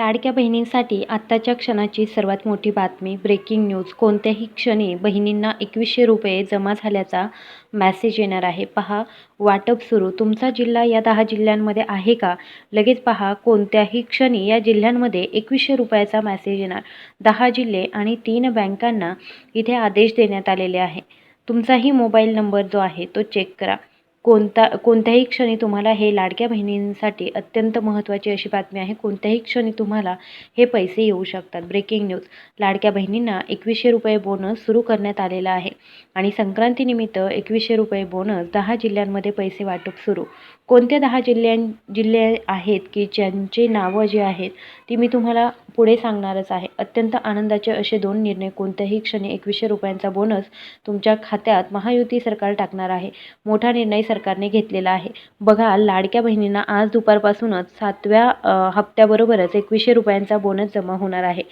लाडक्या बहिणींसाठी आत्ताच्या क्षणाची सर्वात मोठी बातमी ब्रेकिंग न्यूज कोणत्याही क्षणी बहिणींना एकवीसशे रुपये जमा झाल्याचा मॅसेज येणार आहे. पहा वाटप सुरू. तुमचा जिल्हा या दहा जिल्ह्यांमध्ये आहे का? लगेच पहा कोणत्याही क्षणी या जिल्ह्यांमध्ये एकवीसशे रुपयाचा मॅसेज येणार. दहा जिल्हे आणि तीन बँकांना इथे आदेश देण्यात आलेले आहे. तुमचाही मोबाईल नंबर जो आहे तो चेक करा. कोणता कोणत्याही क्षणी तुम्हाला हे लाडक्या बहिणींसाठी अत्यंत महत्त्वाची अशी बातमी आहे. कोणत्याही क्षणी तुम्हाला हे पैसे येऊ शकतात. ब्रेकिंग न्यूज लाडक्या बहिणींना एकवीसशे रुपये बोनस सुरू करण्यात आलेला आहे. आणि संक्रांतीनिमित्त एकवीसशे रुपये बोनस दहा जिल्ह्यांमध्ये पैसे वाटप सुरू. कोणत्या दहा जिल्ह्यां जिल्हे आहेत की ज्यांची नावं जी आहेत ती मी तुम्हाला पुढे सांगणारच आहे. अत्यंत आनंदाचे असे दोन निर्णय कोणत्याही क्षणी एकवीसशे रुपयांचा बोनस तुमच्या खात्यात महायुती सरकार टाकणार आहे. मोठा निर्णय सरकारने घेतलेला आहे. बघा लाडक्या बहिणींना आज दुपारपासूनच सातव्या हप्त्याबरोबरच एकवीसशे रुपयांचा बोनस जमा होणार आहे.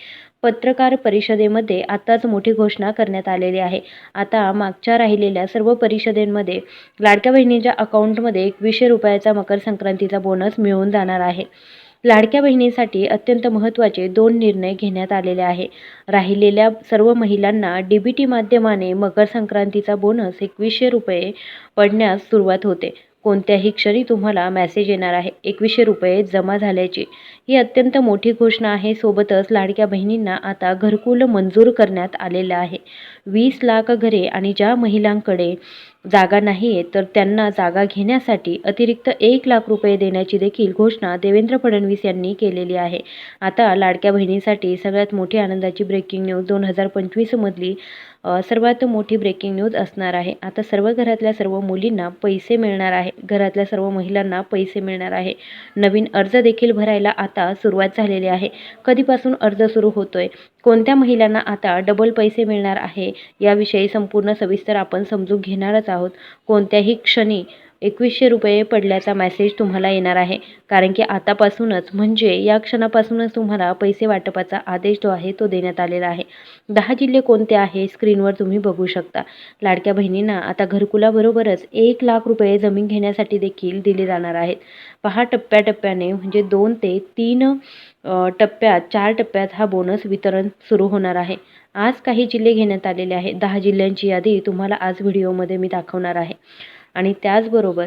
पत्रकार परिषदेमध्ये आताच मोठी घोषणा करण्यात आलेली आहे. आता मागच्या राहिलेल्या सर्व परिषदेमध्ये लाडक्या बहिणींच्या अकाउंटमध्ये एकवीसशे रुपयाचा मकर संक्रांतीचा बोनस मिळून जाणार आहे. लाडक्या बहिणीसाठी अत्यंत महत्त्वाचे दोन निर्णय घेण्यात आलेले आहे. राहिलेल्या सर्व महिलांना डी बी टी माध्यमाने मकर संक्रांतीचा बोनस एकवीसशे रुपये पडण्यास सुरुवात होते. कोणत्याही क्षणी तुम्हाला मॅसेज येणार आहे. एकवीसशे रुपये जमा झाल्याची ही अत्यंत मोठी घोषणा आहे. सोबतच लाडक्या बहिणींना आता घरकुल मंजूर करण्यात आलेलं आहे. वीस लाख घरे आणि ज्या महिलांकडे जागा नाही आहे तर त्यांना जागा घेण्यासाठी अतिरिक्त एक लाख रुपये देण्याची देखील घोषणा देवेंद्र फडणवीस यांनी केलेली आहे. आता लाडक्या बहिणींसाठी सगळ्यात मोठी आनंदाची ब्रेकिंग न्यूज दोन हजार पंचवीसमधली सर्वात मोठी ब्रेकिंग न्यूज असणार आहे. आता सर्व घरातल्या सर्व मुलींना पैसे मिळणार आहे. घरातल्या सर्व महिलांना पैसे मिळणार आहे. नवीन अर्ज देखील भरायला आता सुरुवात झालेली आहे. कधीपासून अर्ज सुरू होतोय? कोणत्या महिलांना आता डबल पैसे मिळणार आहे? याविषयी संपूर्ण सविस्तर आपण समजून घेणारच आहोत. कोणत्याही क्षणी एकवीसशे रुपये पडल्याचा मेसेज तुम्हाला येणार आहे. कारण की आतापासूनच म्हणजे या क्षणापासूनच तुम्हाला पैसे वाटपाचा आदेश जो आहे तो देण्यात आलेला आहे. दहा जिल्हे कोणते आहे? स्क्रीनवर तुम्ही बघू शकता. लाडक्या बहिणींना आता घरकुलाबरोबरच एक लाख रुपये जमीन घेण्यासाठी देखील दिले जाणार आहेत. पहा टप्प्याटप्प्याने म्हणजे दोन ते तीन टप्प्यात चार टप्प्यात हा बोनस वितरण सुरू होणार आहे. आज काही जिल्हे घेण्यात आलेले आहेत. दहा जिल्ह्यांची यादी तुम्हाला आज व्हिडिओमध्ये मी दाखवणार आहे. आणि त्याचबरोबर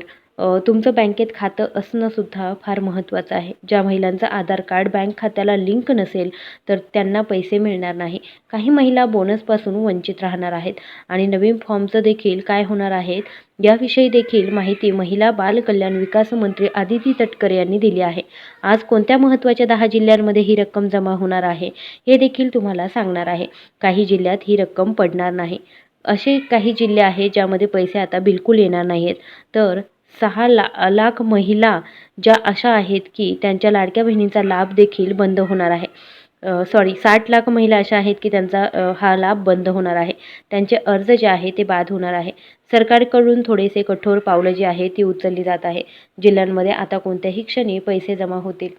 तुमचं बँकेत खातं असणंसुद्धा फार महत्त्वाचं आहे. ज्या महिलांचं आधार कार्ड बँक खात्याला लिंक नसेल तर त्यांना पैसे मिळणार नाही. काही महिला बोनसपासून वंचित राहणार आहेत. आणि नवीन फॉर्मचं देखील काय होणार आहेत याविषयी देखील माहिती महिला बाल कल्याण विकास मंत्री आदिती तटकरे यांनी दिली आहे. आज कोणत्या महत्त्वाच्या दहा जिल्ह्यांमध्ये ही रक्कम जमा होणार आहे हे देखील तुम्हाला सांगणार आहे. काही जिल्ह्यात ही रक्कम पडणार नाही. असे काही जिल्हे आहेत ज्यामध्ये पैसे आता बिलकुल येणार नाही आहेत तर सहा ला लाख महिला ज्या अशा आहेत की त्यांच्या लाडक्या बहिणींचा लाभ देखील बंद होणार आहे. सॉरी साठ लाख महिला अशा आहेत की त्यांचा हा लाभ बंद होणार आहे. त्यांचे अर्ज जे आहे ते बाद होणार आहे. सरकारकडून थोडेसे कठोर पावलं जी आहे ती उचलली जात आहे जिल्ह्यांमध्ये आता कोणत्याही क्षणी पैसे जमा होतील.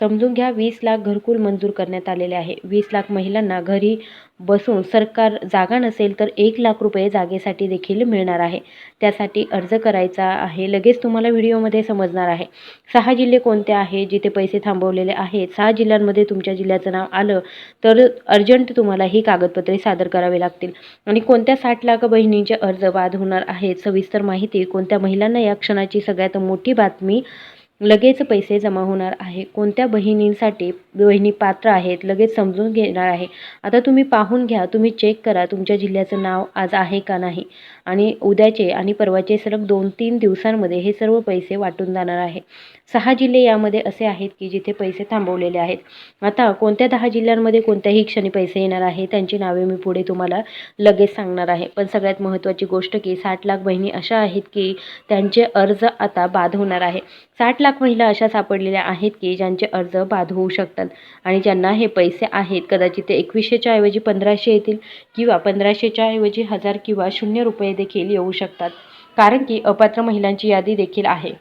समजून घ्या वीस लाख घरकुल मंजूर करण्यात आलेले आहे. वीस लाख महिलांना घरी बसून सरकार जागा नसेल तर एक लाख रुपये जागेसाठी देखील मिळणार आहे. त्यासाठी अर्ज करायचा आहे. लगेच तुम्हाला व्हिडिओमध्ये समजणार आहे. सहा जिल्हे कोणते आहे जिथे पैसे थांबवलेले आहेत? सहा जिल्ह्यांमध्ये तुमच्या जिल्ह्याचं नाव आलं तर अर्जंट तुम्हाला ही कागदपत्रे सादर करावी लागतील. आणि कोणत्या साठ लाख बहिणींचे अर्ज बाद होणार आहेत? सविस्तर माहिती कोणत्या महिलांना या क्षणाची सगळ्यात मोठी बातमी लगेच पैसे जमा होणार आहे. कोणत्या बहिणींसाठी बहिणी पात्र आहेत लगेच समजून घेणार आहे. आता तुम्ही पाहून घ्या तुम्ही चेक करा तुमच्या जिल्ह्याचं नाव आज आहे का नाही. आणि उद्याचे आणि परवाचे सलग दोन तीन दिवसांमध्ये हे सर्व पैसे वाटून जाणार आहे. सहा जिल्हे यामध्ये असे आहेत की जिथे पैसे थांबवलेले आहेत. आता कोणत्या दहा जिल्ह्यांमध्ये कोणत्याही क्षणी पैसे येणार आहे त्यांची नावे मी पुढे तुम्हाला लगेच सांगणार आहे. पण सगळ्यात महत्त्वाची गोष्ट की साठ लाख बहिणी अशा आहेत की त्यांचे अर्ज आता बाद होणार आहे. साठ लाख महिला अशा सापडलेल्या आहेत की ज्यांचे अर्ज बाद होऊ शकतात आणि ज्यांना हे पैसे आहेत कदाचित ते एकवीसशेच्या ऐवजी पंधराशे येतील किंवा पंधराशेच्या ऐवजी हजार किंवा शून्य रुपये देखील येऊ शकतात कारण की अपात्र महिलांची यादी देखील आहे.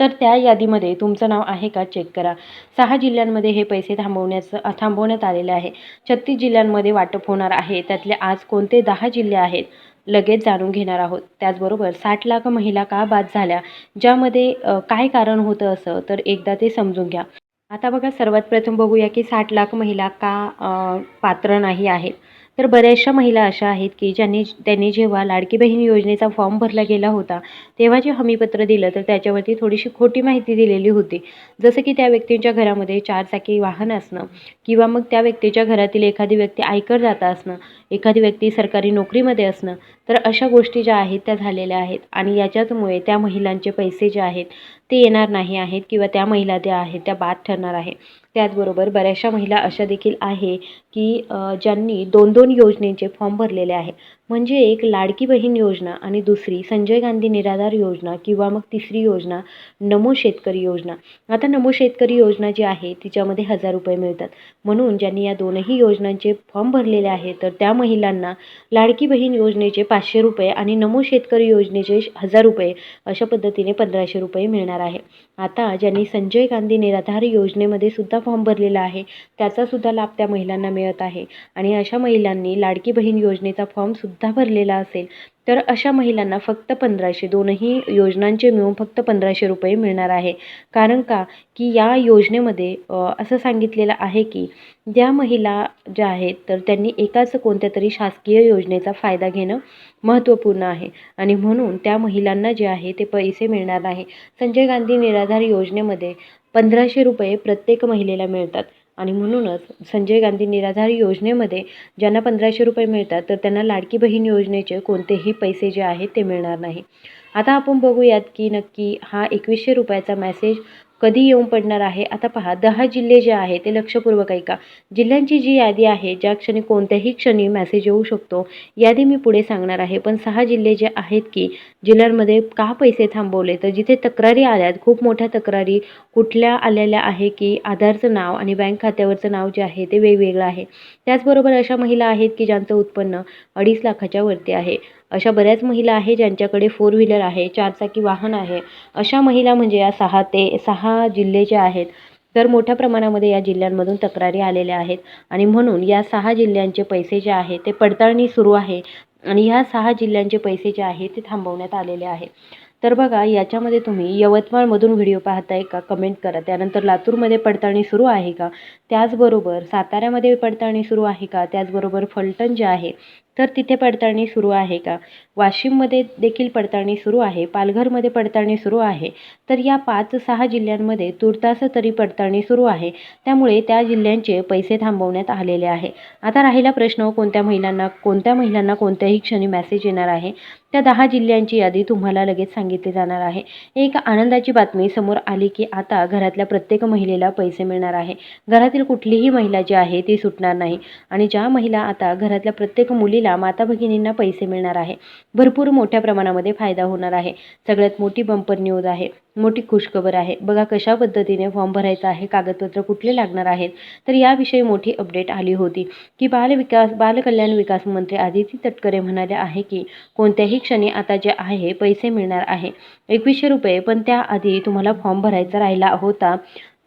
तर त्या यादीमध्ये तुमचं नाव आहे का चेक करा. सहा जिल्ह्यांमध्ये हे पैसे थांबवण्याचं थांबवण्यात आलेले आहे. छत्तीस जिल्ह्यांमध्ये वाटप होणार आहे. त्यातले आज कोणते दहा जिल्हे आहेत? लगेच जाणून घेणार आहोत. त्याचबरोबर साठ लाख महिला का बाद झाल्या? ज्यामध्ये काय कारण होतं असं? तर एकदा ते समजून घ्या. आता बघा सर्वात प्रथम बघूया की साठ लाख महिला का पात्र नाही आहेत? तर बऱ्याचशा महिला अशा आहेत की ज्यांनी त्यांनी जेव्हा लाडकी बहीण योजनेचा फॉर्म भरला गेला होता तेव्हा जे हमीपत्र दिलं तर त्याच्यावरती थोडीशी खोटी माहिती दिलेली होती. जसं की त्या व्यक्तींच्या घरामध्ये चारचाकी वाहन असणं किंवा मग त्या व्यक्तीच्या घरातील एखादी व्यक्ती आयकर जाता असणं एखादी व्यक्ती सरकारी नोकरीमध्ये असणं तर अशा गोष्टी ज्या आहेत त्या झालेल्या आहेत. आणि याच्याचमुळे त्या महिलांचे पैसे जे आहेत ते येणार नाही आहेत किंवा त्या महिला ज्या आहेत त्या बाद ठरणार आहे त्याचबरोबर बऱ्याचशा महिला अशा देखील आहे की ज्यांनी दोन दोन योजनेचे फॉर्म भरलेले आहे. म्हणजे एक लाडकी बहीण योजना आणि दुसरी संजय गांधी निराधार योजना किंवा मग तिसरी योजना नमो शेतकरी योजना. आता नमो शेतकरी योजना जी आहे तिच्यामध्ये हजार रुपये मिळतात. म्हणून ज्यांनी या दोनही योजनांचे फॉर्म भरलेले आहेत तर त्या महिलांना लाडकी बहीण योजनेचे पाचशे रुपये आणि नमो शेतकरी योजनेचे हजार रुपये अशा पद्धतीने पंधराशे रुपये मिळणार आहे. आता ज्यांनी संजय गांधी निराधार योजनेमध्ये सुद्धा फॉर्म भरलेला आहे त्याचासुद्धा लाभ त्या महिलांना मिळत आहे. आणि अशा महिलांनी लाडकी बहीण योजनेचा फॉर्म सुद्धा भरलेला असेल तर अशा महिलांना फक्त पंधराशे दोनही योजनांचे मिळून फक्त पंधराशे रुपये मिळणार आहे. कारण का? की या योजनेमध्ये असं सांगितलेलं आहे की ज्या महिला ज्या आहेत तर त्यांनी एकाच कोणत्या तरी शासकीय योजनेचा फायदा घेणं महत्त्वपूर्ण आहे. आणि म्हणून त्या महिलांना जे आहे ते पैसे मिळणार आहे संजय गांधी निराधार योजनेमध्ये पंधराशे रुपये प्रत्येक महिलेला मिळतात. आणि म्हणूनच संजय गांधी निराधार योजनेमध्ये ज्यांना पंधराशे रुपये मिळतात तर त्यांना लाडकी बहीण योजनेचे कोणतेही पैसे जे आहेत ते मिळणार नाही. आता आपण बघूयात की नक्की हा एकवीसशे रुपयाचा मेसेज कधी येऊन पडणार आहे? आता पहा दहा जिल्हे जे आहे ते लक्षपूर्वक ऐका. जिल्ह्यांची जी यादी आहे ज्या क्षणी कोणत्याही क्षणी मॅसेज येऊ शकतो यादी मी पुढे सांगणार आहे. पण सहा जिल्हे जे आहेत की जिल्ह्यांमध्ये का पैसे थांबवले? तर जिथे तक्रारी आल्यात खूप मोठ्या तक्रारी कुठल्या आलेल्या आहे की आधारचं नाव आणि बँक खात्यावरचं नाव जे आहे ते वेगवेगळं आहे. त्याचबरोबर अशा महिला आहेत की ज्यांचं उत्पन्न अडीच लाखाच्या वरती आहे. अशा बऱ्याच महिला आहे ज्यांच्याकडे फोर व्हीलर आहे चारचाकी वाहन आहे. अशा महिला म्हणजे या सहा ते सहा जिल्हे जे आहेत तर मोठ्या प्रमाणामध्ये या जिल्ह्यांमधून तक्रारी आलेल्या आहेत. आणि म्हणून या सहा जिल्ह्यांचे पैसे जे आहे ते पडताळणी सुरू आहे आणि ह्या सहा जिल्ह्यांचे पैसे जे आहे ते थांबवण्यात आलेले आहे तर बघा याच्यामध्ये तुम्ही यवतमाळमधून व्हिडिओ पाहताय का कमेंट करा. त्यानंतर लातूरमध्ये पडताळणी सुरू आहे का? त्याचबरोबर साताऱ्यामध्ये पडताळणी सुरू आहे का? त्याचबरोबर फलटण जे आहे तर तिथे पडताळणी सुरू आहे का? वाशिममध्ये देखील पडताळणी सुरू आहे पालघरमध्ये पडताळणी सुरू आहे. तर या पाच सहा जिल्ह्यांमध्ये तुर्तास तरी पडताळणी सुरू आहे. त्यामुळे त्या जिल्ह्यांचे पैसे थांबवण्यात आलेले आहे. आता राहिला प्रश्न कोणत्या महिलांना कोणत्या महिलांना कोणत्याही क्षणी मेसेज येणार आहे? त्या दहा जिल्ह्यांची यादी तुम्हाला लगेच सांगितली जाणार आहे. एक आनंदाची बातमी समोर आली की आता घरातल्या प्रत्येक महिलेला पैसे मिळणार आहे. घरातील कुठलीही महिला जी आहे ती सुटणार नाही. आणि ज्या महिला आता घरातल्या प्रत्येक मुलीला माता भगिनींना पैसे मिळणार आहे. भरपूर मोठ्या प्रमाणामध्ये फायदा होणार आहे. सगळ्यात मोठी बंपर न्यूज आहे. मोठी खुशखबर आहे. बघा कशा पद्धतीने फॉर्म भरायचा आहे कागदपत्र कुठले लागणार आहेत? तर याविषयी मोठी अपडेट आली होती की बालविकास बालकल्याण विकास मंत्री आदिती तटकरे म्हणाले आहे की कोणत्याही क्षणी आता जे आहे पैसे मिळणार आहे. एकवीसशे रुपये पण त्याआधी तुम्हाला फॉर्म भरायचा राहिला होता.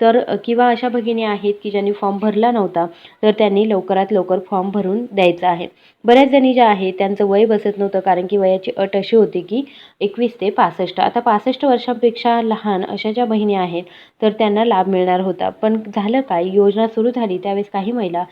तर किंवा अशा भगिनी आहेत की ज्यांनी फॉर्म भरला नव्हता तर त्यांनी लवकरात लवकर फॉर्म भरून द्यायचा आहे. बऱ्याच जणी ज्या आहेत त्यांचं वय बसत नव्हतं कारण की वयाची अट अशी होती की एकवीस ते पासष्ट. आता पासष्ट वर्षांपेक्षा लहान अशा ज्या बहिणी आहेत तर त्यांना लाभ मिळणार होता. पण झालं काय? योजना सुरू झाली. त्यावेळेस काही महिला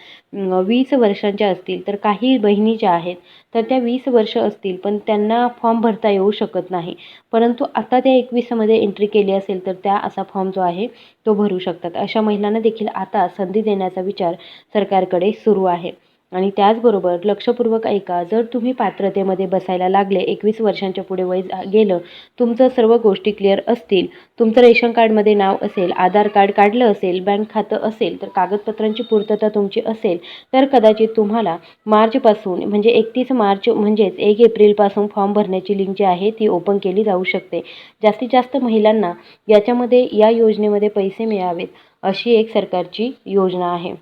वीस वर्षांच्या असतील तर काही बहिणी ज्या आहेत तर त्या वीस वर्ष असतील पण त्यांना फॉर्म भरता येऊ शकत नाही. परंतु आता त्या एकवीसमध्ये एंट्री केली असेल तर त्या असा फॉर्म जो आहे तो भरू शकतात. अशा महिलांना देखील आता संधी देण्याचा विचार सरकारकडे सुरू आहे. आणि त्याचबरोबर लक्षपूर्वक ऐका जर तुम्ही पात्रतेमध्ये बसायला लागले एकवीस वर्षांच्या पुढे वय जा- गेलं तुमचं सर्व गोष्टी क्लिअर असतील तुमचं रेशन कार्डमध्ये नाव असेल आधार कार्ड काढलं असेल बँक खातं असेल तर कागदपत्रांची पूर्तता तुमची असेल तर कदाचित तुम्हाला मार्चपासून म्हणजे एकतीस मार्च म्हणजेच एक एप्रिलपासून फॉर्म भरण्याची लिंक जी आहे ती ओपन केली जाऊ शकते. जास्तीत जास्त महिलांना याच्यामध्ये या योजनेमध्ये पैसे मिळावेत अशी एक सरकारची योजना आहे.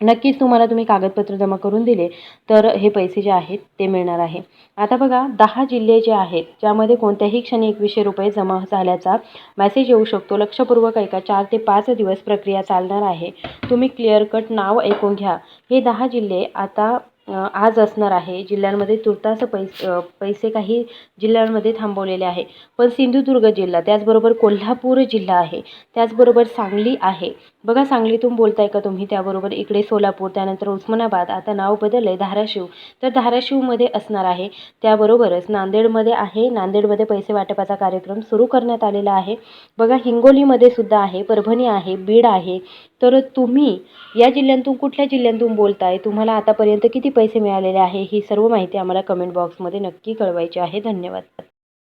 नक्कीच तुम्हाला तुम्ही कागदपत्र जमा करून दिले तर हे पैसे जे आहेत ते मिळणार आहे. आता बघा दहा जिल्हे जे आहेत ज्यामध्ये कोणत्याही क्षणी एकवीसशे रुपये जमा झाल्याचा मेसेज येऊ शकतो. लक्षपूर्वक ऐका चार ते पाच दिवस प्रक्रिया चालणार आहे. तुम्ही क्लिअर कट नाव ऐकून घ्या. हे दहा जिल्हे आता आज असणार आहे. जिल्ह्यांमध्ये तुर्तास पैस पैसे काही जिल्ह्यांमध्ये थांबवलेले आहे. पण सिंधुदुर्ग जिल्हा त्याचबरोबर कोल्हापूर जिल्हा आहे. त्याचबरोबर सांगली आहे. बघा सांगलीतून बोलताय का तुम्ही? त्याबरोबर इकडे सोलापूर त्यानंतर उस्मानाबाद आता नाव बदललं आहे धाराशिव. तर धाराशिवमध्ये असणार आहे. त्याबरोबरच नांदेडमध्ये आहे. नांदेडमध्ये पैसे वाटपाचा कार्यक्रम सुरू करण्यात आलेला आहे. बघा हिंगोलीमध्ये सुद्धा आहे. परभणी आहे. बीड आहे. तर तुम्ही या जिल्ह्यांतून कुठल्या जिल्ह्यांतून बोलताय? तुम्हाला आतापर्यंत किती पैसे मिळालेले आहे ही सर्व माहिती आम्हाला कमेंट बॉक्समध्ये नक्की कळवायची आहे. धन्यवाद.